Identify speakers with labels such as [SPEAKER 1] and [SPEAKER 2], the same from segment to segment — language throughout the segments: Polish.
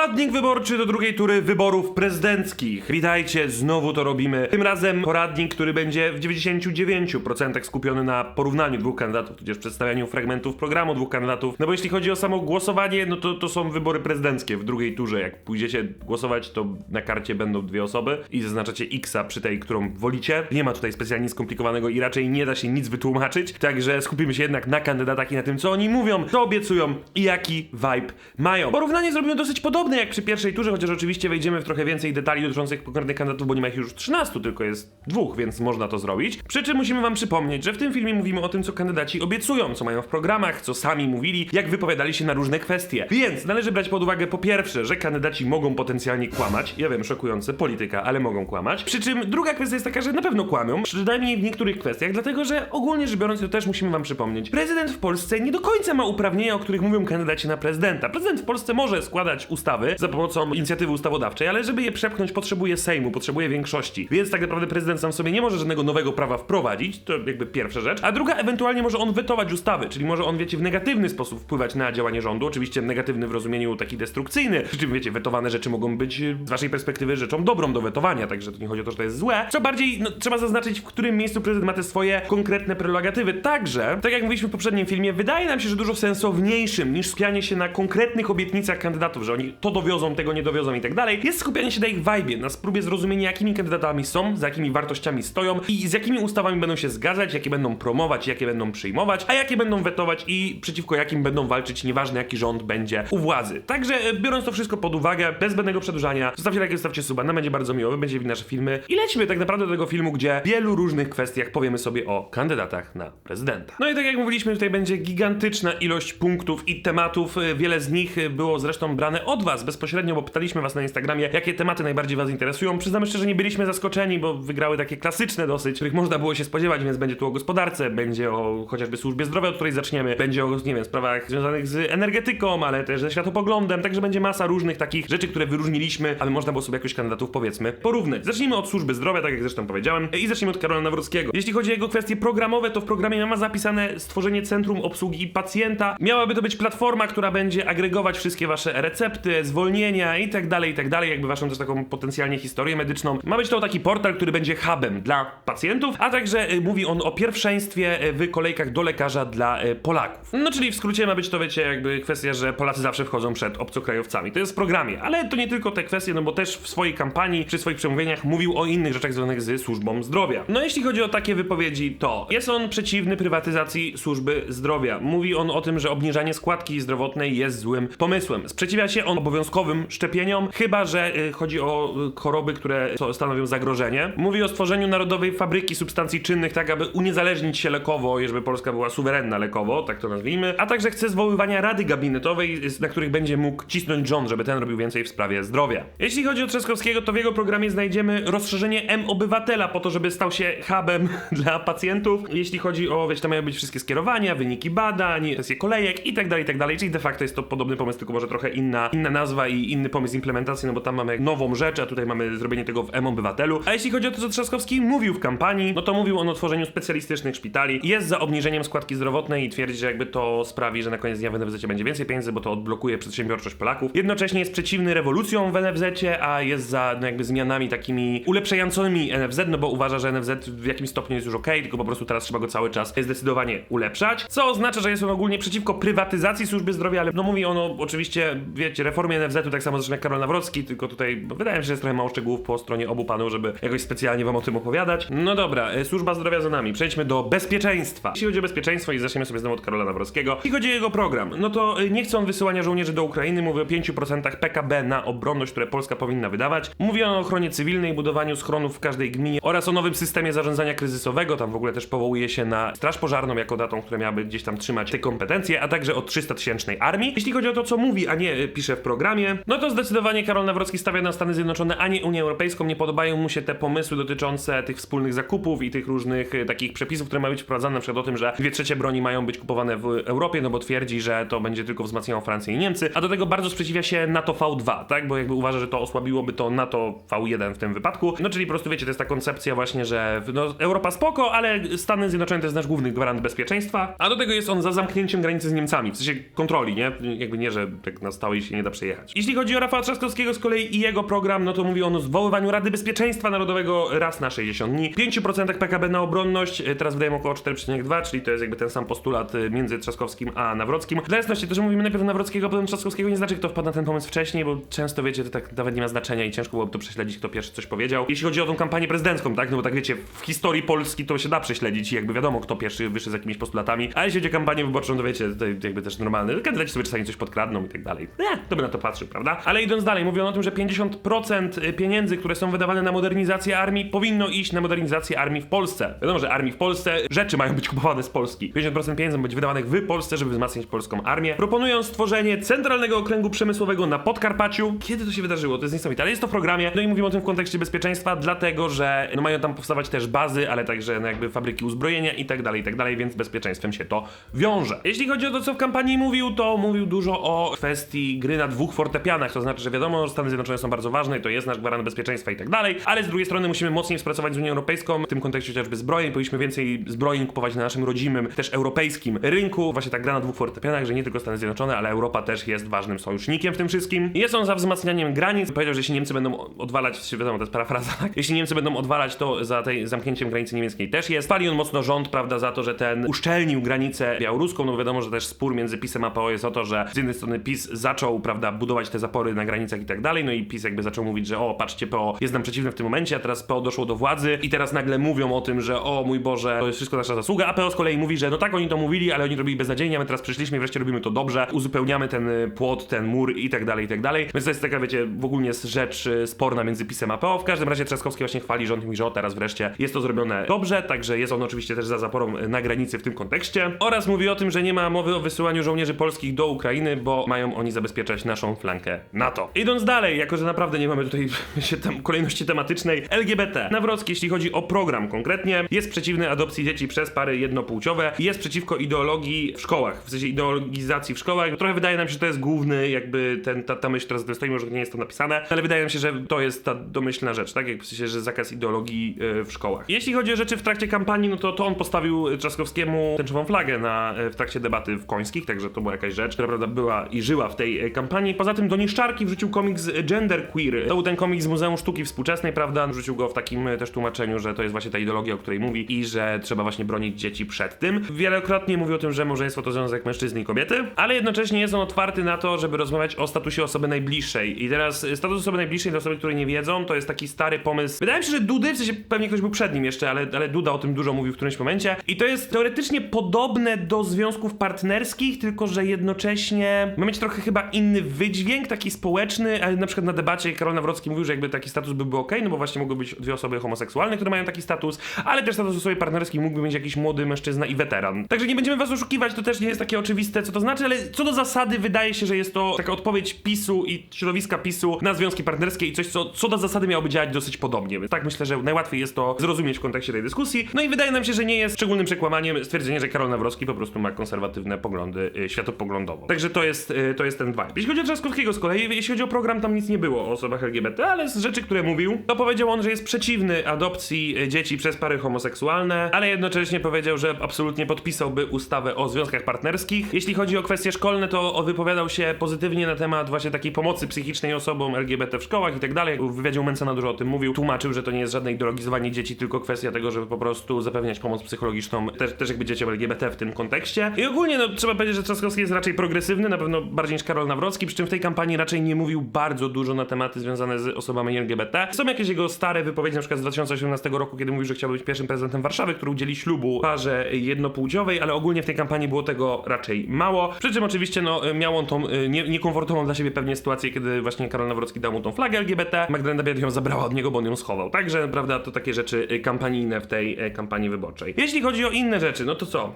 [SPEAKER 1] Poradnik wyborczy do drugiej tury wyborów prezydenckich. Witajcie, znowu to robimy. Tym razem poradnik, który będzie w 99% skupiony na porównaniu dwóch kandydatów, tudzież przedstawianiu fragmentów programu dwóch kandydatów. No bo jeśli chodzi o samo głosowanie, no to to są wybory prezydenckie w drugiej turze. Jak pójdziecie głosować, to na karcie będą dwie osoby i zaznaczacie Xa przy tej, którą wolicie. Nie ma tutaj specjalnie skomplikowanego i raczej nie da się nic wytłumaczyć, także skupimy się jednak na kandydatach i na tym, co oni mówią, co obiecują i jaki vibe mają. Porównanie zrobimy dosyć podobne jak przy pierwszej turze, chociaż oczywiście wejdziemy w trochę więcej detali dotyczących konkretnych kandydatów, bo nie ma ich już 13, tylko jest dwóch, więc można to zrobić. Przy czym musimy wam przypomnieć, że w tym filmie mówimy o tym, co kandydaci obiecują, co mają w programach, co sami mówili, jak wypowiadali się na różne kwestie. Więc należy brać pod uwagę po pierwsze, że kandydaci mogą potencjalnie kłamać. Ja wiem, szokujące, polityka, ale mogą kłamać. Przy czym druga kwestia jest taka, że na pewno kłamią, przynajmniej w niektórych kwestiach, dlatego że ogólnie rzecz biorąc, to też musimy wam przypomnieć. Prezydent w Polsce nie do końca ma uprawnienia, o których mówią kandydaci na prezydenta. Prezydent w Polsce może składać ustawy za pomocą inicjatywy ustawodawczej, ale żeby je przepchnąć, potrzebuje Sejmu, potrzebuje większości. Więc tak naprawdę prezydent sam sobie nie może żadnego nowego prawa wprowadzić, to jakby pierwsza rzecz. A druga, ewentualnie może on wetować ustawy, czyli może on, wiecie, w negatywny sposób wpływać na działanie rządu. Oczywiście negatywny w rozumieniu taki destrukcyjny. Przy czym, wiecie, wetowane rzeczy mogą być e, z waszej perspektywy rzeczą dobrą do wetowania, także to nie chodzi o to, że to jest złe. Co bardziej, no, trzeba zaznaczyć, w którym miejscu prezydent ma te swoje konkretne prerogatywy. Także, tak jak mówiliśmy w poprzednim filmie, wydaje nam się, że dużo sensowniejszym niż skupianie się na konkretnych obietnicach kandydatów, że oni to dowiozą, tego nie dowiozą i tak dalej, jest skupianie się na ich vibe, na spróbie zrozumienia, jakimi kandydatami są, za jakimi wartościami stoją i z jakimi ustawami będą się zgadzać, jakie będą promować, jakie będą przyjmować, a jakie będą wetować i przeciwko jakim będą walczyć, nieważne jaki rząd będzie u władzy. Także e, biorąc to wszystko pod uwagę, bez zbędnego przedłużania, zostawcie like, zostawcie suba, nam będzie bardzo miło, wy będziecie nasze filmy i lecimy tak naprawdę do tego filmu, gdzie w wielu różnych kwestiach powiemy sobie o kandydatach na prezydenta. No i tak jak mówiliśmy, tutaj będzie gigantyczna ilość punktów i tematów, e, wiele z nich e, było zresztą brane od was bezpośrednio, bo pytaliśmy was na Instagramie, jakie tematy najbardziej was interesują. Przyznamy szczerze, nie byliśmy zaskoczeni, bo wygrały takie klasyczne dosyć, których można było się spodziewać, więc będzie tu o gospodarce, będzie o chociażby służbie zdrowia, od której zaczniemy, będzie o, nie wiem, sprawach związanych z energetyką, ale też ze światopoglądem, także będzie masa różnych takich rzeczy, które wyróżniliśmy, aby można było sobie jakoś kandydatów, powiedzmy, porównać. Zacznijmy od służby zdrowia, tak jak zresztą powiedziałem, i zacznijmy od Karola Nawrockiego. Jeśli chodzi o jego kwestie programowe, to w programie ma zapisane stworzenie centrum obsługi pacjenta. Miałaby to być platforma, która będzie agregować wszystkie wasze recepty, zwolnienia i tak dalej, i tak dalej, jakby waszą też taką potencjalnie historię medyczną. Ma być to taki portal, który będzie hubem dla pacjentów, a także y, mówi on o pierwszeństwie y, w kolejkach do lekarza dla y, Polaków. No czyli w skrócie ma być to, wiecie, jakby kwestia, że Polacy zawsze wchodzą przed obcokrajowcami. To jest w programie, ale to nie tylko te kwestie, no bo też w swojej kampanii, przy swoich przemówieniach mówił o innych rzeczach związanych z służbą zdrowia. No jeśli chodzi o takie wypowiedzi, to jest on przeciwny prywatyzacji służby zdrowia. Mówi on o tym, że obniżanie składki zdrowotnej jest złym pomysłem. Sprzeciwia się on obowiązkowym szczepieniom, chyba że y, chodzi o y, choroby, które stanowią zagrożenie. Mówi o stworzeniu narodowej fabryki substancji czynnych, tak aby uniezależnić się lekowo, i żeby Polska była suwerenna lekowo, tak to nazwijmy, a także chce zwoływania rady gabinetowej, na których będzie mógł cisnąć rząd, żeby ten robił więcej w sprawie zdrowia. Jeśli chodzi o Trzaskowskiego, to w jego programie znajdziemy rozszerzenie M-Obywatela po to, żeby stał się hubem dla pacjentów. Jeśli chodzi o, wiecie, tam mają być wszystkie skierowania, wyniki badań, sesje kolejek i tak dalej, i tak dalej. Czyli de facto jest to podobny pomysł, tylko może trochę inna, inna nazwa i inny pomysł implementacji, no bo tam mamy nową rzecz, a tutaj mamy zrobienie tego w M-Obywatelu. A jeśli chodzi o to, co Trzaskowski mówił w kampanii, no to mówił on o tworzeniu specjalistycznych szpitali. Jest za obniżeniem składki zdrowotnej i twierdzi, że jakby to sprawi, że na koniec dnia w NFZ będzie więcej pieniędzy, bo to odblokuje przedsiębiorczość Polaków. Jednocześnie jest przeciwny rewolucjom w NFZ, a jest za no jakby zmianami takimi ulepszającymi NFZ, no bo uważa, że NFZ w jakimś stopniu jest już ok, tylko po prostu teraz trzeba go cały czas zdecydowanie ulepszać. Co oznacza, że jest on ogólnie przeciwko prywatyzacji służby zdrowia, ale no mówi ono oczywiście, wiecie, reformie NFZ-u tak samo zresztą jak Karol Nawrocki, tylko tutaj wydaje mi się, że jest trochę mało szczegółów po stronie obu panów, żeby jakoś specjalnie wam o tym opowiadać. No dobra, e, służba zdrowia za nami. Przejdźmy do bezpieczeństwa. Jeśli chodzi o bezpieczeństwo i zaczniemy sobie znowu od Karola Nawrockiego. Jeśli chodzi o jego program, no to e, nie chcą wysyłania żołnierzy do Ukrainy, mówi o 5% PKB na obronność, które Polska powinna wydawać. Mówi o ochronie cywilnej, budowaniu schronów w każdej gminie oraz o nowym systemie zarządzania kryzysowego. Tam w ogóle też powołuje się na Straż Pożarną jako datą, która miałaby gdzieś tam trzymać te kompetencje, a także o 300 tysięcznej armii. Jeśli chodzi o to, co mówi, a nie y, pisze w programie, no to zdecydowanie Karol Nawrocki stawia na Stany Zjednoczone, a nie Unię Europejską. Nie podobają mu się te pomysły dotyczące tych wspólnych zakupów i tych różnych y, takich przepisów, które mają być wprowadzane, na przykład o tym, że dwie trzecie broni mają być kupowane w Europie, no bo twierdzi, że to będzie tylko wzmacniało Francję i Niemcy, a do tego bardzo sprzeciwia się NATO V2, tak? Bo jakby uważa, że to osłabiłoby to NATO V1 w tym wypadku. No czyli po prostu wiecie, to jest ta koncepcja właśnie, że no, Europa spoko, ale Stany Zjednoczone to jest nasz główny gwarant bezpieczeństwa, a do tego jest on za zamknięciem granicy z Niemcami, w sensie kontroli, nie? Jakby nie, że tak na stałej się nie da przejechać jechać. Jeśli chodzi o Rafała Trzaskowskiego z kolei i jego program, no to mówi on o zwoływaniu Rady Bezpieczeństwa Narodowego raz na 60 dni, 5% PKB na obronność, e, teraz wydają około 4,2, czyli to jest jakby ten sam postulat e, między Trzaskowskim a Nawrockim. Dla jasności, to, że mówimy najpierw Nawrockiego, potem Trzaskowskiego, nie znaczy, kto wpadł na ten pomysł wcześniej, bo często wiecie, to tak nawet nie ma znaczenia i ciężko byłoby to prześledzić, kto pierwszy coś powiedział. Jeśli chodzi o tą kampanię prezydencką, tak, no bo tak wiecie, w historii Polski to się da prześledzić i jakby wiadomo, kto pierwszy wyszedł z jakimiś postulatami, a jeśli chodzi o kampanię wyborczą, to wiecie, to jakby też normalne, kandydaci sobie czasami coś podkradną i tak dalej. Nie, to by na to patrzył, prawda? Ale idąc dalej, mówią o tym, że 50% pieniędzy, które są wydawane na modernizację armii, powinno iść na modernizację armii w Polsce. Wiadomo, że armii w Polsce rzeczy mają być kupowane z Polski. 50% pieniędzy ma być wydawanych w Polsce, żeby wzmacniać polską armię. Proponują stworzenie centralnego okręgu przemysłowego na Podkarpaciu. Kiedy to się wydarzyło? To jest niesamowite, ale jest to w programie. No i mówimy o tym w kontekście bezpieczeństwa, dlatego że no mają tam powstawać też bazy, ale także no jakby fabryki uzbrojenia i tak dalej, i tak dalej, więc z bezpieczeństwem się to wiąże. Jeśli chodzi o to, co w kampanii mówił, to mówił dużo o kwestii gry na dwóch fortepianach, to znaczy, że wiadomo, że Stany Zjednoczone są bardzo ważne i to jest nasz gwarant bezpieczeństwa i tak dalej, ale z drugiej strony musimy mocniej współpracować z Unią Europejską, w tym kontekście chociażby zbrojeń, powinniśmy więcej zbrojeń kupować na naszym rodzimym, też europejskim rynku. Właśnie tak gra na dwóch fortepianach, że nie tylko Stany Zjednoczone, ale Europa też jest ważnym sojusznikiem w tym wszystkim. Jest on za wzmacnianiem granic. Powiedział, że jeśli Niemcy będą odwalać, wiadomo, to jest parafraza, tak? Jeśli Niemcy będą odwalać, to za tej zamknięciem granicy niemieckiej też jest. Chwali on mocno rząd, prawda, za to, że ten uszczelnił granicę białoruską. No wiadomo, że też spór między PiSem a PO jest o to, że z jednej strony PiS zaczął, prawda, budować te zapory na granicach i tak dalej, no i PiS jakby zaczął mówić, że o, patrzcie, PO jest nam przeciwny w tym momencie, a teraz PO doszło do władzy i teraz nagle mówią o tym, że o mój Boże, to jest wszystko nasza zasługa, a PO z kolei mówi, że no tak, oni to mówili, ale oni robili beznadziejnie, a my teraz przyszliśmy i wreszcie robimy to dobrze, uzupełniamy ten y, płot, ten mur i tak dalej, i tak dalej. Więc to jest taka, wiecie, w ogóle rzecz y, sporna między PiSem a PO. W każdym razie Trzaskowski właśnie chwali rząd i że o, teraz wreszcie jest to zrobione dobrze, także jest on oczywiście też za zaporą y, na granicy w tym kontekście. Oraz mówi o tym, że nie ma mowy o wysyłaniu żołnierzy polskich do Ukrainy, bo mają oni zabezpieczać naszą flankę NATO. Idąc dalej, jako że naprawdę nie mamy tutaj tam kolejności tematycznej, LGBT. Nawrocki, jeśli chodzi o program konkretnie, jest przeciwny adopcji dzieci przez pary jednopłciowe, jest przeciwko ideologii w szkołach, w sensie ideologizacji w szkołach. Trochę wydaje nam się, że to jest główny jakby ten, ta, ta myśl, która stoi, może nie jest to napisane, ale wydaje mi się, że to jest ta domyślna rzecz, tak? Jak w sensie, że zakaz ideologii e, w szkołach. Jeśli chodzi o rzeczy w trakcie kampanii, no to, to on postawił Trzaskowskiemu tęczową flagę na, e, w trakcie debaty w Końskich, także to była jakaś rzecz, która prawda była i żyła w tej e, kampanii. Poza tym do niszczarki wrzucił komiks Gender Queer. To był ten komiks z Muzeum Sztuki Współczesnej, prawda? Wrzucił go w takim e, też tłumaczeniu, że to jest właśnie ta ideologia, o której mówi i że trzeba właśnie bronić dzieci przed tym. Wielokrotnie mówił o tym, że małżeństwo to związek mężczyzny i kobiety, ale jednocześnie jest on otwarty na to, żeby rozmawiać o statusie osoby najbliższej. I teraz e, status osoby najbliższej dla osoby, które nie wiedzą, to jest taki stary pomysł. Wydaje mi się, że Dudy, w sensie pewnie ktoś był przed nim jeszcze, ale, ale Duda o tym dużo mówił w którymś momencie. I to jest teoretycznie podobne do związków partnerskich, tylko że jednocześnie ma mieć trochę chyba inny wydźwięk, taki społeczny, ale na przykład na debacie Karol Nawrocki mówił, że jakby taki status byłby ok, no bo właśnie mogły być dwie osoby homoseksualne, które mają taki status, ale też status osoby partnerskiej mógłby mieć jakiś młody mężczyzna i weteran. Także nie będziemy was oszukiwać, to też nie jest takie oczywiste, co to znaczy, ale co do zasady wydaje się, że jest to taka odpowiedź PiSu i środowiska PiSu na związki partnerskie i coś, co, co do zasady miałoby działać dosyć podobnie. Więc tak myślę, że najłatwiej jest to zrozumieć w kontekście tej dyskusji. No i wydaje nam się, że nie jest szczególnym przekłamaniem stwierdzenie, że Karol Nawrocki po prostu ma konserwatywne poglądy y, światopoglądowo. Także to jest, y, to jest ten vibe. Jeśli chodzi o Trzaskowskiego z kolei, jeśli chodzi o program, tam nic nie było o osobach LGBT, ale z rzeczy, które mówił, to powiedział on, że jest przeciwny adopcji y, dzieci przez pary homoseksualne, ale jednocześnie powiedział, że absolutnie podpisałby ustawę o związkach partnerskich. Jeśli chodzi o kwestie szkolne, to wypowiadał się pozytywnie na temat właśnie takiej pomocy psychicznej osobom LGBT w szkołach i tak dalej. W wywiadzie Mencena dużo o tym mówił. Tłumaczył, że to nie jest żadne ideologizowanie dzieci, tylko kwestia tego, żeby po prostu zapewniać pomoc psychologiczną też, też jakby dzieciom LGBT w tym kontekście. I ogólnie no, trzeba powiedzieć, że Trzaskowski jest raczej progresywny, na pewno bardziej niż Karol Nawrocki, przy czym w tej kampanii raczej nie mówił bardzo dużo na tematy związane z osobami LGBT. Są jakieś jego stare wypowiedzi, na przykład z 2018 roku, kiedy mówił, że chciałby być pierwszym prezydentem Warszawy, który udzieli ślubu parze jednopłciowej, ale ogólnie w tej kampanii było tego raczej mało. Przy czym oczywiście no, miał on tą y, nie, niekomfortową dla siebie pewnie sytuację, kiedy właśnie Karol Nawrocki dał mu tą flagę LGBT, Magdalena Biad ją zabrała od niego, bo on ją schował. Także, prawda, to takie rzeczy y, kampanijne w tej y, kampanii wyborczej. Jeśli chodzi o inne rzeczy, no to co?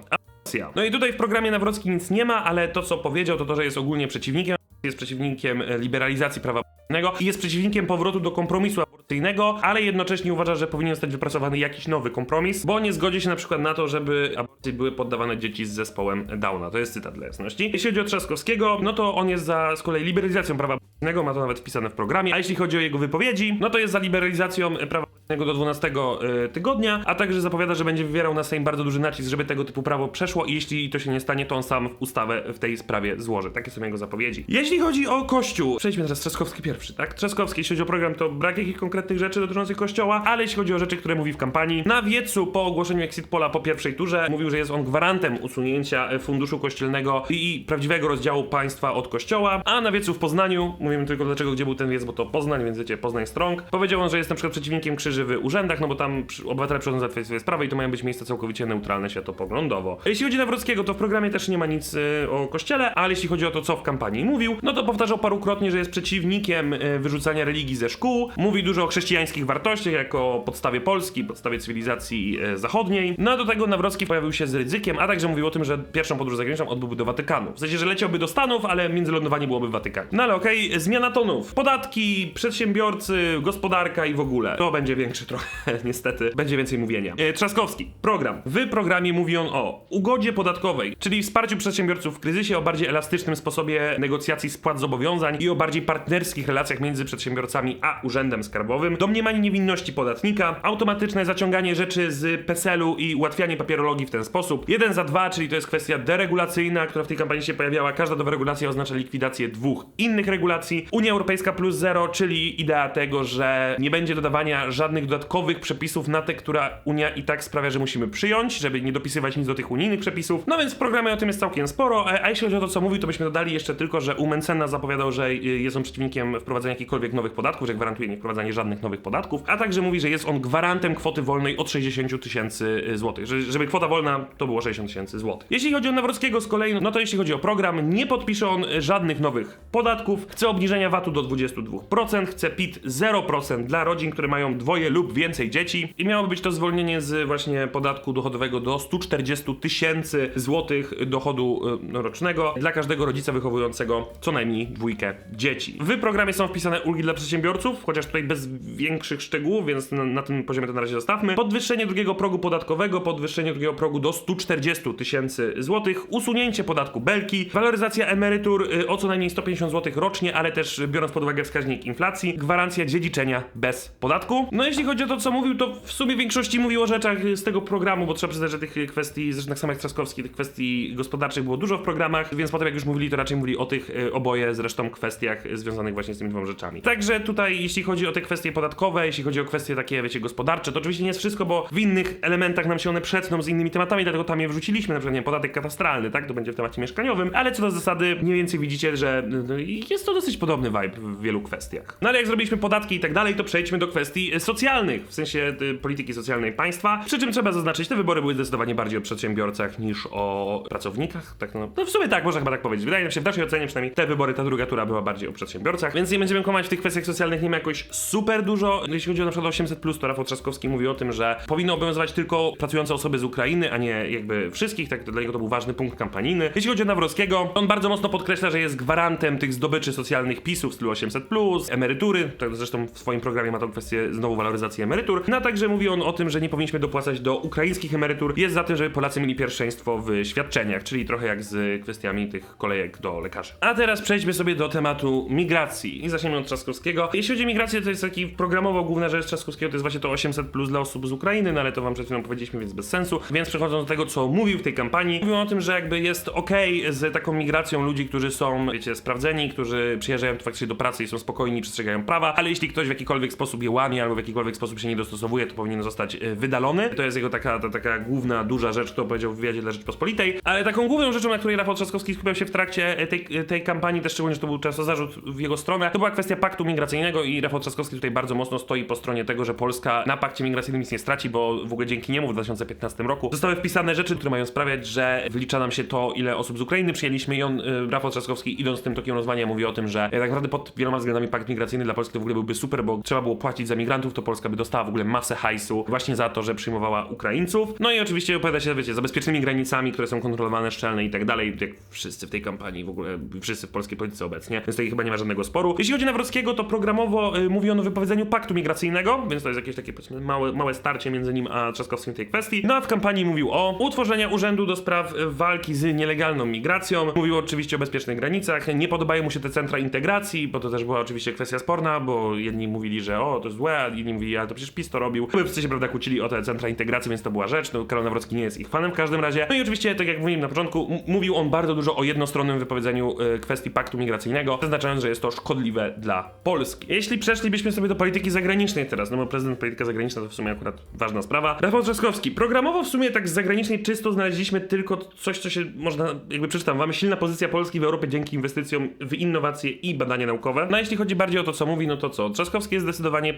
[SPEAKER 1] No i tutaj w programie Nawrocki nic nie ma, ale to co powiedział, to to, że jest ogólnie przeciwnikiem jest przeciwnikiem e, liberalizacji prawa aborcyjnego i jest przeciwnikiem powrotu do kompromisu aborcyjnego, ale jednocześnie uważa, że powinien zostać wypracowany jakiś nowy kompromis, bo nie zgodzi się na przykład na to, żeby aborcje były poddawane dzieci z zespołem Downa. To jest cytat dla jasności. Jeśli chodzi o Trzaskowskiego, no to on jest za z kolei liberalizacją prawa aborcyjnego, ma to nawet wpisane w programie, a jeśli chodzi o jego wypowiedzi, no to jest za liberalizacją e, prawa do 12 y, tygodnia, a także zapowiada, że będzie wywierał na Sejm bardzo duży nacisk, żeby tego typu prawo przeszło i jeśli to się nie stanie, to on sam ustawę w tej sprawie złoży. Takie są jego zapowiedzi. Jeśli chodzi o Kościół, przejdźmy teraz Trzaskowski pierwszy, tak? Trzaskowski, jeśli chodzi o program, to brak jakichś konkretnych rzeczy dotyczących Kościoła, ale jeśli chodzi o rzeczy, które mówi w kampanii, na wiecu po ogłoszeniu exit pola po pierwszej turze mówił, że jest on gwarantem usunięcia e, funduszu kościelnego i, prawdziwego rozdziału państwa od Kościoła, a na wiecu w Poznaniu, mówimy tylko dlaczego, gdzie był ten wiec, bo to Poznań, więc wiecie, Poznań Strong, powiedział on, że jest na przykład przeciwnikiem krzyży w urzędach, no bo tam obywatele przychodzą załatwiać swoje sprawy i to mają być miejsca całkowicie neutralne światopoglądowo. Jeśli chodzi o Nawrockiego, to w programie też nie ma nic y, o kościele, ale jeśli chodzi o to, co w kampanii mówił, no to powtarzał parukrotnie, że jest przeciwnikiem y, wyrzucania religii ze szkół, mówi dużo o chrześcijańskich wartościach jako podstawie Polski, podstawie cywilizacji y, zachodniej. No a do tego Nawrocki pojawił się z ryzykiem, a także mówił o tym, że pierwszą podróż zagraniczną odbyłby do Watykanu. W sensie, że leciałby do Stanów, ale międzylądowanie byłoby w Watykanie. No ale okej, zmiana tonów. Podatki, przedsiębiorcy, gospodarka i w ogóle. To będzie większy trochę, niestety. Będzie więcej mówienia. E, Trzaskowski, program. W programie mówi on o ugodzie podatkowej, czyli wsparciu przedsiębiorców w kryzysie, o bardziej elastycznym sposobie negocjacji spłat zobowiązań i o bardziej partnerskich relacjach między przedsiębiorcami a urzędem skarbowym, domniemanie niewinności podatnika, automatyczne zaciąganie rzeczy z PESEL-u i ułatwianie papierologii w ten sposób. Jeden za dwa, czyli to jest kwestia deregulacyjna, która w tej kampanii się pojawiała. Każda nowa regulacja oznacza likwidację dwóch innych regulacji. Unia Europejska plus zero, czyli idea tego, że nie będzie dodawania żadnych dodatkowych przepisów na te, która Unia i tak sprawia, że musimy przyjąć, żeby nie dopisywać nic do tych unijnych przepisów. No więc w programie o tym jest całkiem sporo, e, a jeśli chodzi o to, co mówił, to byśmy dodali jeszcze tylko, że u Mencena zapowiadał, że y, jest on przeciwnikiem wprowadzenia jakichkolwiek nowych podatków, że gwarantuje nie wprowadzanie żadnych nowych podatków, a także mówi, że jest on gwarantem kwoty wolnej od 60 tysięcy y, złotych, że, żeby kwota wolna to było 60 tysięcy złotych. Jeśli chodzi o Nawrockiego z kolei, no to jeśli chodzi o program, nie podpisze on żadnych nowych podatków, chce obniżenia VAT-u do 22%, chce PIT 0% dla rodzin, które mają dwoje lub więcej dzieci i miało być to zwolnienie z właśnie podatku dochodowego do 140 tysięcy złotych dochodu y, no, rocznego dla każdego rodzica wychowującego co najmniej dwójkę dzieci. W programie są wpisane ulgi dla przedsiębiorców, chociaż tutaj bez większych szczegółów, więc na, na tym poziomie to na razie zostawmy. Podwyższenie drugiego progu podatkowego, podwyższenie drugiego progu do 140 tysięcy złotych, usunięcie podatku belki, waloryzacja emerytur y, o co najmniej 150 zł rocznie, ale też y, biorąc pod uwagę wskaźnik inflacji, gwarancja dziedziczenia bez podatku. No jeśli chodzi o to, co mówił, to w sumie w większości mówił o rzeczach z tego programu, bo trzeba przyznać, że tych kwestii, zresztą tak samo jak Trzaskowski, tych kwestii gospodarczych było dużo w programach, więc potem jak już mówili, to raczej mówili o tych y, oboje zresztą kwestiach związanych właśnie z tymi dwoma rzeczami. Także tutaj, jeśli chodzi o te kwestie podatkowe, jeśli chodzi o kwestie takie, wiecie, gospodarcze, to oczywiście nie jest wszystko, bo w innych elementach nam się one przetną z innymi tematami, dlatego tam je wrzuciliśmy, na przykład, nie podatek katastralny, tak, to będzie w temacie mieszkaniowym, ale co do zasady, mniej więcej widzicie, że no, jest to dosyć podobny vibe w wielu kwestiach. No ale jak zrobiliśmy podatki i tak dalej, to przejdźmy do kwestii e, socjalnych, w sensie y, polityki socjalnej państwa, przy czym trzeba zaznaczyć, te wybory były zdecydowanie bardziej o przedsiębiorcach niż o pracownikach, tak no, no w sumie tak, można chyba tak powiedzieć. Wydaje mi się, w naszej ocenie przynajmniej te wybory, ta druga tura była bardziej o przedsiębiorcach, więc nie będziemy kłamać w tych kwestiach socjalnych, nie ma jakoś super dużo. Jeśli chodzi o na przykład 800+, to Rafał Trzaskowski mówi o tym, że powinno obowiązywać tylko pracujące osoby z Ukrainy, a nie jakby wszystkich, tak dla niego to był ważny punkt kampanijny. Jeśli chodzi o Nawrockiego, on bardzo mocno podkreśla, że jest gwarantem tych zdobyczy socjalnych PiSu w stylu 800+, emerytury, tak zresztą w swoim programie ma tą kwestię znowu waloryzacji emerytur, no a także mówi on o tym, że nie powinniśmy dopłacać do ukraińskich emerytur, jest za tym, żeby Polacy mieli pierwszeństwo w świadczeniach, czyli trochę jak z kwestiami tych kolejek do lekarzy. A teraz przejdźmy sobie do tematu migracji i zaczniemy od Trzaskowskiego. Jeśli chodzi o migrację, to jest taki programowo główna rzecz Trzaskowskiego, to jest właśnie to 800 plus dla osób z Ukrainy, no ale to wam przed chwilą powiedzieliśmy, więc bez sensu. Więc przechodząc do tego, co mówił w tej kampanii, mówił o tym, że jakby jest okej z taką migracją ludzi, którzy są, wiecie, sprawdzeni, którzy przyjeżdżają tu faktycznie do pracy i są spokojni, przestrzegają prawa, ale jeśli ktoś w jakikolwiek sposób je łamie albo w jakikolwiek sposób się nie dostosowuje, to powinien zostać e, wydalony. To jest jego taka, ta, taka główna, duża rzecz, którą powiedział w wywiadzie dla Rzeczpospolitej. Ale taką główną rzeczą, na której Rafał Trzaskowski skupiał się w trakcie e, tej, tej kampanii, też szczególnie, że to był często zarzut w jego stronę, to była kwestia paktu migracyjnego i Rafał Trzaskowski tutaj bardzo mocno stoi po stronie tego, że Polska na pakcie migracyjnym nic nie straci, bo w ogóle dzięki niemu w 2015 roku zostały wpisane rzeczy, które mają sprawiać, że wlicza nam się to, ile osób z Ukrainy przyjęliśmy i on, Rafał Trzaskowski, idąc tym tokiem rozwania, mówi o tym, że tak naprawdę pod wieloma względami pakt migracyjny dla Polski to w ogóle byłby super, bo trzeba było płacić za migrantów, to Polska by dostała w ogóle masę hajsu właśnie za to, że przyjmowała Ukraińców. No i oczywiście opowiada się, wiecie, za bezpiecznymi granicami, które są kontrolowane, szczelne i tak dalej, jak wszyscy w tej kampanii, w ogóle wszyscy w polskiej polityce obecnie, więc tutaj chyba nie ma żadnego sporu. Jeśli chodzi o Nawrockiego, to programowo y, mówi on o wypowiedzeniu paktu migracyjnego, więc to jest jakieś takie powiedzmy małe, małe starcie między nim a Trzaskowskim w tej kwestii. No a w kampanii mówił o utworzeniu Urzędu do Spraw y, Walki z Nielegalną Migracją. Mówił oczywiście o bezpiecznych granicach. Nie podobają mu się te centra integracji, bo to też była oczywiście kwestia sporna, bo jedni mówili, że o, to jest złe, a inni mówi, ale to przecież PiS to robił. Wszyscy się, prawda, kłócili o te centra integracji, więc to była rzecz. No, Karol Nawrocki nie jest ich fanem w każdym razie. No i oczywiście, tak jak mówiłem na początku, mówił on bardzo dużo o jednostronnym wypowiedzeniu y, kwestii paktu migracyjnego, zaznaczając, że jest to szkodliwe dla Polski. Jeśli przeszlibyśmy sobie do polityki zagranicznej teraz, no bo prezydent polityka zagraniczna to w sumie akurat ważna sprawa. Rafał Trzaskowski. Programowo w sumie tak z zagranicznej czysto znaleźliśmy tylko coś, co się można, jakby przeczytam, mamy silna pozycja Polski w Europie dzięki inwestycjom w innowacje i badania naukowe. No a jeśli chodzi bardziej o to, co mówi, no to co? Trzaskowski jest zdecydowanie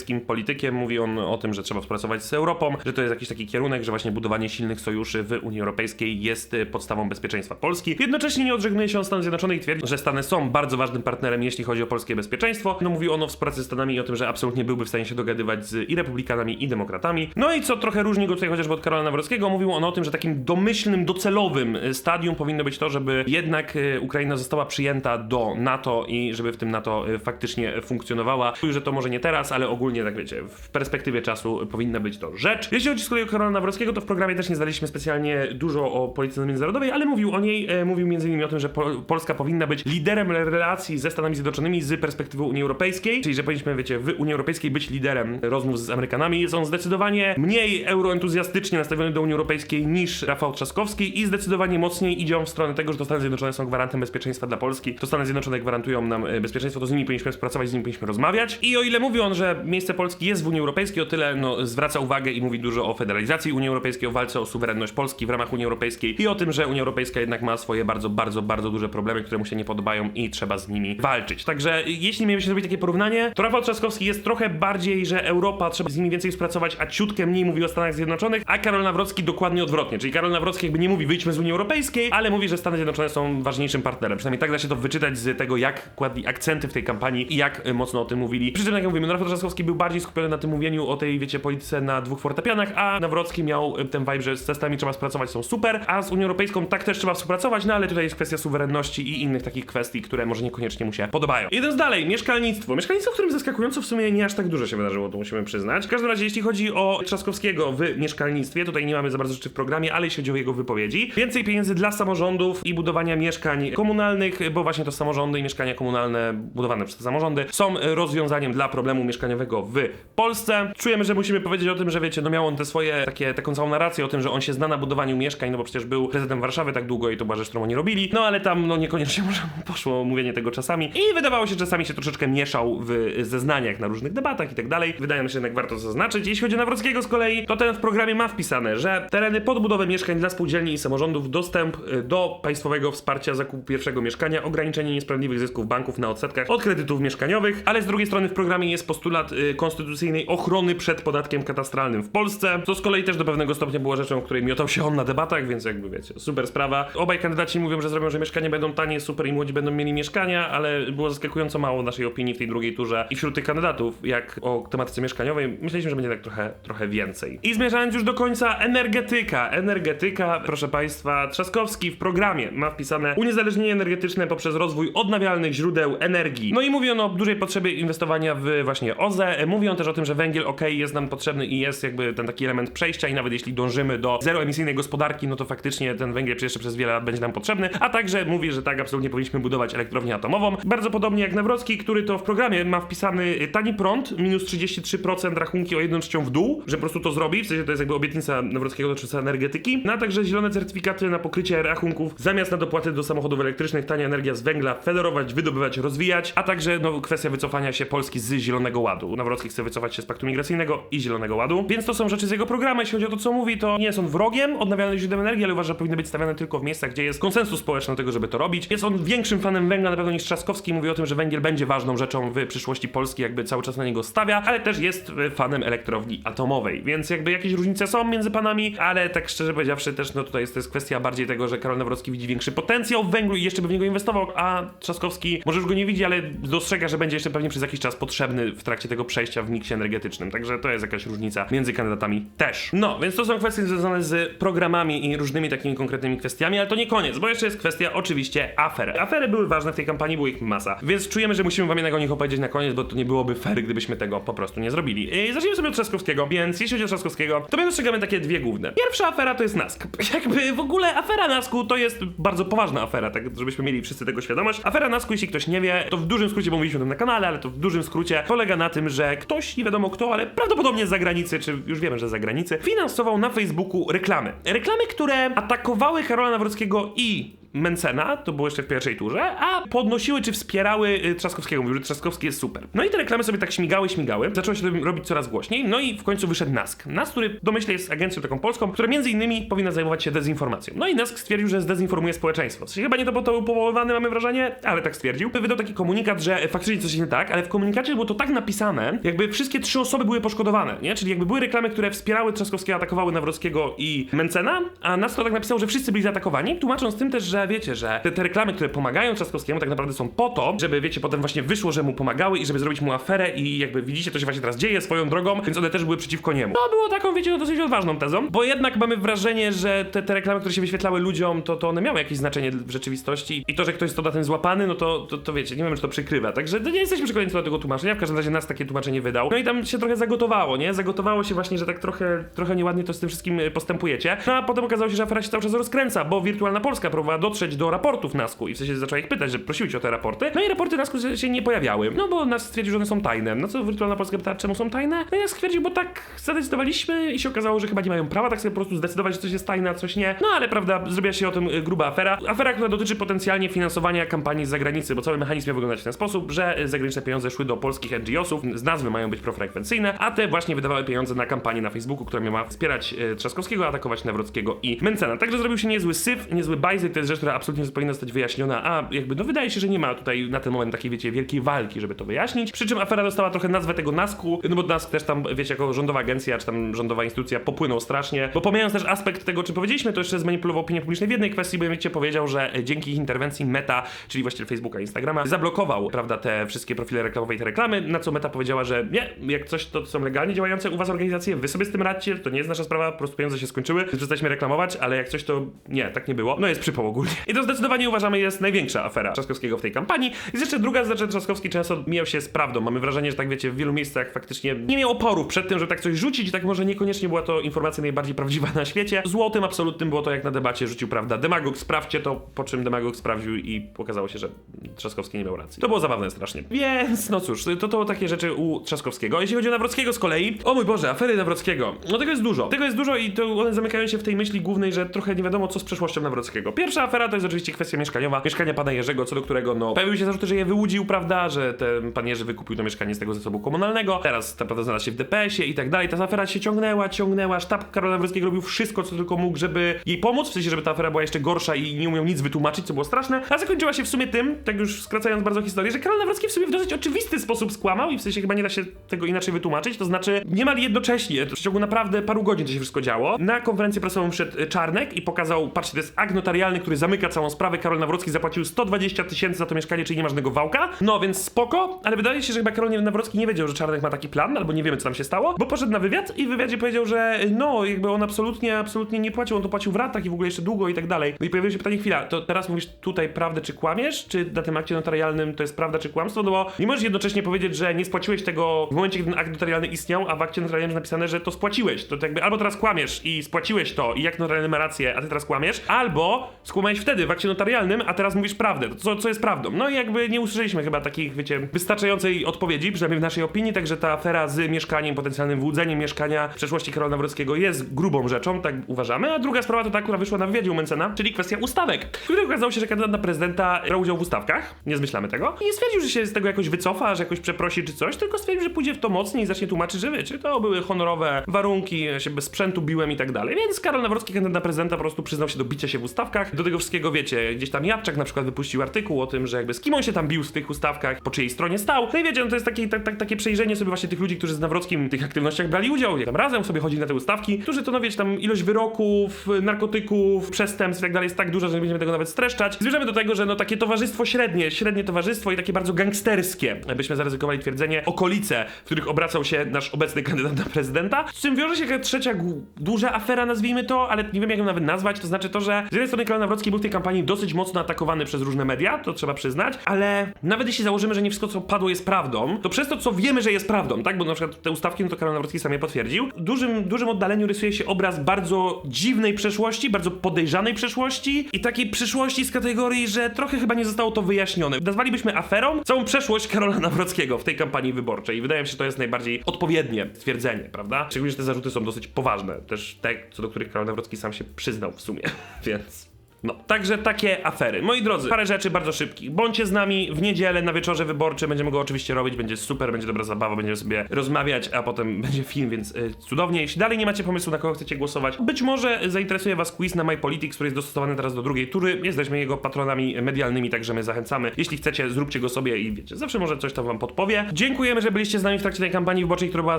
[SPEAKER 1] proeuropejskim politykiem. Mówi on o tym, że trzeba współpracować z Europą, że to jest jakiś taki kierunek, że właśnie budowanie silnych sojuszy w Unii Europejskiej jest y, podstawą bezpieczeństwa Polski. Jednocześnie nie odżegnuje się od Stanów Zjednoczonych i twierdzi, że Stany są bardzo ważnym partnerem, jeśli chodzi o polskie bezpieczeństwo. No mówi on o współpracy z Stanami i o tym, że absolutnie byłby w stanie się dogadywać z i republikanami, i demokratami. No i co trochę różni go tutaj chociażby od Karola Nawrockiego, mówił on o tym, że takim domyślnym, docelowym y, stadium powinno być to, żeby jednak y, Ukraina została przyjęta do NATO i żeby w tym NATO faktycznie funkcjonowała. Mówił, że to może nie teraz, ale ogólnie, tak wiecie, w perspektywie czasu powinna być to rzecz. Jeśli chodzi z kolei o Karola Nawrockiego, to w programie też nie zdaliśmy specjalnie dużo o polityce międzynarodowej, ale mówił o niej, e, mówił m.in. o tym, że Pol- Polska powinna być liderem relacji ze Stanami Zjednoczonymi z perspektywy Unii Europejskiej, czyli że powinniśmy, wiecie, w Unii Europejskiej być liderem rozmów z Amerykanami. Jest on zdecydowanie mniej euroentuzjastycznie nastawiony do Unii Europejskiej niż Rafał Trzaskowski i zdecydowanie mocniej idzie on w stronę tego, że to Stany Zjednoczone są gwarantem bezpieczeństwa dla Polski. To Stany Zjednoczone gwarantują nam e, bezpieczeństwo, to z nimi powinniśmy współpracować, z nimi powinniśmy rozmawiać. I o ile mówi on, że miejsce Polski jest w Unii Europejskiej, o tyle no, zwraca uwagę i mówi dużo o federalizacji Unii Europejskiej, o walce o suwerenność Polski w ramach Unii Europejskiej i o tym, że Unia Europejska jednak ma swoje bardzo, bardzo, bardzo duże problemy, które mu się nie podobają i trzeba z nimi walczyć. Także jeśli mielibyśmy zrobić takie porównanie, to Rafał Trzaskowski jest trochę bardziej, że Europa trzeba z nimi więcej współpracować, a ciutkę mniej mówi o Stanach Zjednoczonych, a Karol Nawrocki dokładnie odwrotnie. Czyli Karol Nawrocki jakby nie mówi wyjdźmy z Unii Europejskiej, ale mówi, że Stany Zjednoczone są ważniejszym partnerem. Przynajmniej tak da się to wyczytać z tego, jak kładli akcenty w tej kampanii i jak mocno o tym mówili. Przy czym, jak mówimy, no Rafał Trzaskowski był bardziej skupiony na tym mówieniu o tej, wiecie, polityce na dwóch fortepianach, a Nawrocki miał y, ten vibe, że z testami trzeba współpracować, są super, a z Unią Europejską tak też trzeba współpracować, no ale tutaj jest kwestia suwerenności i innych takich kwestii, które może niekoniecznie mu się podobają. Idąc dalej, mieszkalnictwo. Mieszkalnictwo, w którym zaskakująco w sumie nie aż tak dużo się wydarzyło, to musimy przyznać. W każdym razie, jeśli chodzi o Trzaskowskiego w mieszkalnictwie, tutaj nie mamy za bardzo rzeczy w programie, ale jeśli chodzi o jego wypowiedzi, więcej pieniędzy dla samorządów i budowania mieszkań komunalnych, bo właśnie to samorządy i mieszkania komunalne budowane przez te samorządy są e, rozwiązaniem dla problemu mieszkaniowego w Polsce. Czujemy, że musimy powiedzieć o tym, że wiecie, no miał on te swoje takie, taką całą narrację o tym, że on się zna na budowaniu mieszkań, no bo przecież był prezydentem Warszawy tak długo i to była rzecz, którą oni robili, no ale tam no niekoniecznie może poszło mówienie tego czasami i wydawało się, że czasami się troszeczkę mieszał w zeznaniach na różnych debatach i tak dalej. Wydaje mi się, jednak warto to zaznaczyć. Jeśli chodzi o Nawrockiego z kolei, to ten w programie ma wpisane, że tereny pod budowę mieszkań dla spółdzielni i samorządów, dostęp y, do państwowego wsparcia zakupu pierwszego mieszkania, ograniczenie niesprawiedliwych zysków banków na odsetkach od kredytów mieszkaniowych, ale z drugiej strony w programie jest postulat y, konstytucyjnej ochrony przed podatkiem katastralnym w Polsce, co z kolei też do pewnego stopnia była rzeczą, o której miotał się on na debatach, więc jakby wiecie, super sprawa. Obaj kandydaci mówią, że zrobią, że mieszkania będą tanie, super i młodzi będą mieli mieszkania, ale było zaskakująco mało naszej opinii w tej drugiej turze i wśród tych kandydatów, jak o tematyce mieszkaniowej, myśleliśmy, że będzie tak trochę, trochę więcej. I zmierzając już do końca, energetyka. Energetyka, proszę Państwa, Trzaskowski w programie ma wpisane uniezależnienie energetyczne poprzez rozwój odnawialnych źródeł energii. No i mówi on o dużej potrzebie inwestowania w właśnie OZE. Mówi on też o tym, że węgiel ok, jest nam potrzebny i jest jakby ten taki element przejścia i nawet jeśli dążymy do zeroemisyjnej gospodarki, no to faktycznie ten węgiel jeszcze przez wiele lat będzie nam potrzebny, a także mówi, że tak absolutnie powinniśmy budować elektrownię atomową. Bardzo podobnie jak Nawrocki, który to w programie ma wpisany tani prąd, minus 33% rachunki o jedną trzecią w dół, że po prostu to zrobi, w sensie to jest jakby obietnica Nawrockiego dotycząca energetyki, no a także zielone certyfikaty na pokrycie rachunków zamiast na dopłaty do samochodów elektrycznych, tania energia z węgla, federować, wydobywać, rozwijać, a także no, kwestia wycofania się Polski z Zielonego Ładu. Nawrocki chce wycofać się z Paktu Migracyjnego i Zielonego Ładu, więc to są rzeczy z jego programu. Jeśli chodzi o to, co mówi, to nie jest on wrogiem odnawialnych źródeł energii, ale uważa, że powinny być stawiane tylko w miejscach, gdzie jest konsensus społeczny do tego, żeby to robić. Jest on większym fanem węgla na pewno niż Trzaskowski. Mówi o tym, że węgiel będzie ważną rzeczą w przyszłości Polski, jakby cały czas na niego stawia, ale też jest e, fanem elektrowni atomowej, więc jakby jakieś różnice są między panami, ale tak szczerze powiedziawszy też, no tutaj jest, to jest kwestia bardziej tego, że Karol Nawrocki widzi większy potencjał w węglu i jeszcze by w niego inwestował, a Trzaskowski może już go nie widzi, ale dostrzega, że będzie jeszcze pewnie przez jakiś czas potrzebny w trakcie tego przejścia w miksie energetycznym, także to jest jakaś różnica między kandydatami też. No, więc to są kwestie związane z programami i różnymi takimi konkretnymi kwestiami, ale to nie koniec, bo jeszcze jest kwestia oczywiście afer. Afery były ważne w tej kampanii, było ich masa, więc czujemy, że musimy wam jednak o nich opowiedzieć na koniec, bo to nie byłoby fair, gdybyśmy tego po prostu nie zrobili. I zacznijmy sobie od Trzaskowskiego, więc jeśli chodzi o Trzaskowskiego, to my dostrzegamy takie dwie główne. Pierwsza afera to jest NASK. Jakby w ogóle afera NASKu to jest bardzo poważna afera, tak żebyśmy mieli wszyscy tego świadomość. Afera NASKu, jeśli ktoś nie wie, to w dużym skrócie, bo mówiliśmy o tym na kanale, ale to w dużym skrócie polega na tym, że że ktoś, nie wiadomo kto, ale prawdopodobnie z zagranicy, czy już wiemy, że z zagranicy, finansował na Facebooku reklamy. Reklamy, które atakowały Karola Nawrockiego i Mencena, to było jeszcze w pierwszej turze, a podnosiły czy wspierały y, Trzaskowskiego, mówiły, że Trzaskowski jest super. No i te reklamy sobie tak śmigały, śmigały, zaczęło się to robić coraz głośniej, no i w końcu wyszedł NASK. NASK, który domyślnie jest agencją taką polską, która między innymi powinna zajmować się dezinformacją. No i NASK stwierdził, że zdezinformuje społeczeństwo. Chyba nie to, bo to był powoływany, mamy wrażenie, ale tak stwierdził. Wydał taki komunikat, że faktycznie coś nie tak, ale w komunikacie było to tak napisane, jakby wszystkie trzy osoby były poszkodowane, nie? Czyli jakby były reklamy, które wspierały Trzaskowskiego, atakowały Nawrockiego i Mencena, a NASK to tak napisał, że wszyscy byli zaatakowani, tłumacząc tym też, że wiecie, że te, te reklamy, które pomagają Trzaskowskiemu, tak naprawdę są po to, żeby, wiecie, potem właśnie wyszło, że mu pomagały i żeby zrobić mu aferę i jakby widzicie, to się właśnie teraz dzieje swoją drogą, więc one też były przeciwko niemu. No, było taką, wiecie, no, dosyć odważną tezą, bo jednak mamy wrażenie, że te, te reklamy, które się wyświetlały ludziom, to, to one miały jakieś znaczenie w rzeczywistości i to, że ktoś jest to na tym złapany, no to, to, to wiecie, nie wiem, czy to przykrywa. Także nie jesteśmy przekonani co do tego tłumaczenia, w każdym razie nas takie tłumaczenie wydał. No i tam się trochę zagotowało, nie? Zagotowało się właśnie, że tak trochę, trochę nieładnie to z tym wszystkim y, postępujecie. No a potem okazało się, że afera się cały czas rozkręca, bo Wirtualna Polska próbowała dotrzeć do raportów NASK-u i w sensie zaczęła ich pytać, że prosiły o te raporty. No i raporty NASK-u się- nie pojawiały, no bo NASK stwierdził, że one są tajne. No co Wirtualna Polska pytała, czemu są tajne? No i NASK stwierdził, bo tak zadecydowaliśmy i się okazało, że chyba nie mają prawa tak sobie po prostu zdecydować, że coś jest tajne, a coś nie. No ale prawda, zrobiła się o tym y, gruba afera. Afera, która dotyczy potencjalnie finansowania kampanii z zagranicy, bo cały mechanizm miał wyglądać w ten sposób, że y, zagraniczne pieniądze szły do polskich NGO-sów, z nazwy mają być profrekwencyjne, a te właśnie wydawały pieniądze na kampanię na Facebooku, która miała wspierać y, Trzaskowskiego, atakować Nawrockiego i Mencena. Także zrobił się niezły syf, niezły bajzy, to jest rzecz, która absolutnie powinna zostać wyjaśniona, a jakby no wydaje się, że nie ma tutaj na ten moment takiej, wiecie, wielkiej walki, żeby to wyjaśnić. Przy czym afera dostała trochę nazwę tego NASK-u, no bo NASK też tam, wiecie, jako rządowa agencja, czy tam rządowa instytucja popłynął strasznie, bo pomijając też aspekt tego, czy powiedzieliśmy, to jeszcze zmanipulował opinię publiczną w jednej kwestii, bo mianowicie powiedział, że e, dzięki ich interwencji Meta, czyli właściciel Facebooka Instagrama, zablokował, prawda, te wszystkie profile reklamowe i te reklamy, na co Meta powiedziała, że nie, jak coś to są legalnie działające u was organizacje, wy sobie z tym radźcie, to nie jest nasza sprawa, po prostu pieniądze się skończyły, przestaliśmy reklamować, ale jak coś to nie, tak nie było. No jest przypał. I to zdecydowanie uważamy jest największa afera Trzaskowskiego w tej kampanii. Jest jeszcze druga rzecz, że Trzaskowski często mijał się z prawdą. Mamy wrażenie, że tak wiecie, w wielu miejscach faktycznie nie miał oporów przed tym, żeby tak coś rzucić i tak może niekoniecznie była to informacja najbardziej prawdziwa na świecie. Złotym absolutnym było to, jak na debacie rzucił, prawda, demagog, sprawdźcie to, po czym demagog sprawdził i okazało się, że Trzaskowski nie miał racji. To było zabawne strasznie. Więc, no cóż, to to takie rzeczy u Trzaskowskiego. Jeśli chodzi o Nawrockiego z kolei, o mój Boże, afery Nawrockiego. No tego jest dużo. Tego jest dużo i to one zamykają się w tej myśli głównej, że trochę nie wiadomo, co z przeszłością Nawrockiego. Pierwsza afera to jest oczywiście kwestia mieszkaniowa. Mieszkania pana Jerzego, co do którego, no, pojawiły się zarzuty, że je wyłudził, prawda, że ten pan Jerzy wykupił to mieszkanie z tego zasobu komunalnego. Teraz ta prawda znalazła się w DPS-ie i tak dalej. Ta afera się ciągnęła, ciągnęła. Sztab Karola Nawrockiego robił wszystko, co tylko mógł, żeby jej pomóc, w sensie, żeby ta afera była jeszcze gorsza i nie umiał nic wytłumaczyć, co było straszne. A zakończyła się w sumie tym, tak już skracając bardzo historię, że Karol Nawrocki w sumie w dosyć oczywisty sposób skłamał i w sensie chyba nie da się tego inaczej wytłumaczyć. To znaczy, niemal jednocześnie, w ciągu naprawdę paru godzin to się wszystko działo. Na konferencję prasową e, Czarnek i pokazał, patrzcie, to jest akt notarialny, który zamyka całą sprawę. Karol Nawrocki zapłacił 120 tysięcy za to mieszkanie, czyli nie ma żadnego wałka. No więc spoko, ale wydaje się, że chyba Karol Nawrocki nie wiedział, że Czarnek ma taki plan, albo nie wiemy, co tam się stało, bo poszedł na wywiad i w wywiadzie powiedział, że no, jakby on absolutnie, absolutnie nie płacił, on to płacił w ratach i w ogóle jeszcze długo i tak dalej. No i pojawiło się pytanie, chwila, to teraz mówisz tutaj prawdę czy kłamiesz, czy na tym akcie notarialnym to jest prawda czy kłamstwo, no bo nie możesz jednocześnie powiedzieć, że nie spłaciłeś tego w momencie, ten akt notarialny istniał, a w akcie notarialnym jest napisane, że to spłaciłeś. To, to jakby albo teraz kłamiesz i spłaciłeś to i akt notarialny ma rację, a ty teraz kłamiesz, albo skłamałeś wtedy w akcie notarialnym, a teraz mówisz prawdę. Co, co jest prawdą? No i jakby nie usłyszeliśmy chyba takich, wiecie, wystarczającej odpowiedzi, przynajmniej w naszej opinii, także ta afera z mieszkaniem, potencjalnym wyłudzeniem mieszkania w przeszłości Karola Nawrockiego jest grubą rzeczą, tak uważamy, a druga sprawa to ta, która wyszła na wywiadzie u Mencena, czyli kwestia ustawek, w której okazało się, że kandydat na prezydenta brał udział w ustawkach, nie zmyślamy tego, i nie stwierdził, że się z tego jakoś wycofa, że jakoś przeprosi czy coś, tylko stwierdził, że pójdzie w to mocniej i zacznie tłumaczyć, że wiecie, to były honorowe warunki, ja się bez sprzętu biłem i tak dalej, więc Karol Nawrocki, kandydat na prezydenta, po prostu przyznał się do bicia się w ustawkach, do tego wszystkiego, wiecie, gdzieś tam Jadczak na przykład wypuścił artykuł o tym, że jakby z kim on się tam bił w tych ustawkach, po czyjej stronie stał, no i wiecie, no to jest takie, tak, tak, takie przejrzenie sobie właśnie tych ludzi, którzy z Nawrockim w tych aktywnościach brali udział, jak tam razem sobie chodzili na te ustawki, którzy to, no wiecie, tam ilość wyroków, narkotyków, przestępstw i tak dalej jest tak duża, że nie będziemy tego nawet streszczać. Zmierzamy do tego, że no takie towarzystwo średnie, średnie towarzystwo i takie bardzo gangsterskie, byśmy zaryzykowali twierdzenie, okolice, w których obracał się nasz obecny kandydat na prezydenta, z czym wiąże się trzecia duża afera, nazwijmy to, ale nie wiem jak ją nawet nazwać, to znaczy to, że z jednej strony Karol Nawrocki Był w tej kampanii dosyć mocno atakowany przez różne media, to trzeba przyznać, ale nawet jeśli założymy, że nie wszystko co padło jest prawdą, to przez to co wiemy, że jest prawdą, tak, bo na przykład te ustawki, no to Karol Nawrocki sam je potwierdził, w dużym, dużym oddaleniu rysuje się obraz bardzo dziwnej przeszłości, bardzo podejrzanej przeszłości i takiej przyszłości z kategorii, że trochę chyba nie zostało to wyjaśnione. Nazwalibyśmy aferą całą przeszłość Karola Nawrockiego w tej kampanii wyborczej i wydaje mi się, że to jest najbardziej odpowiednie stwierdzenie, prawda? Szczególnie, że te zarzuty są dosyć poważne, też te, co do których Karol Nawrocki sam się przyznał w sumie, więc... No, także takie afery. Moi drodzy, parę rzeczy bardzo szybkich. Bądźcie z nami w niedzielę na wieczorze wyborczym, będziemy go oczywiście robić, będzie super, będzie dobra zabawa, będziemy sobie rozmawiać, a potem będzie film, więc y, cudownie. Jeśli dalej nie macie pomysłu, na kogo chcecie głosować, być może zainteresuje was quiz na MyPolitics, który jest dostosowany teraz do drugiej tury. Jesteśmy jego patronami medialnymi, także my zachęcamy. Jeśli chcecie, zróbcie go sobie i wiecie, zawsze może coś tam wam podpowie. Dziękujemy, że byliście z nami w trakcie tej kampanii wyborczej, która była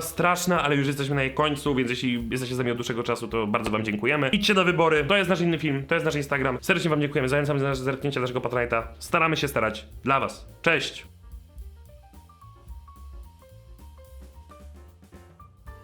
[SPEAKER 1] straszna, ale już jesteśmy na jej końcu, więc jeśli jesteście z nami od dłuższego czasu, to bardzo wam dziękujemy. Idźcie na wybory, to jest nasz inny film, to jest nasz Instagram. Serdecznie wam dziękujemy, zachęcam do zerknięcia naszego Patronite'a. Staramy się starać dla was. Cześć!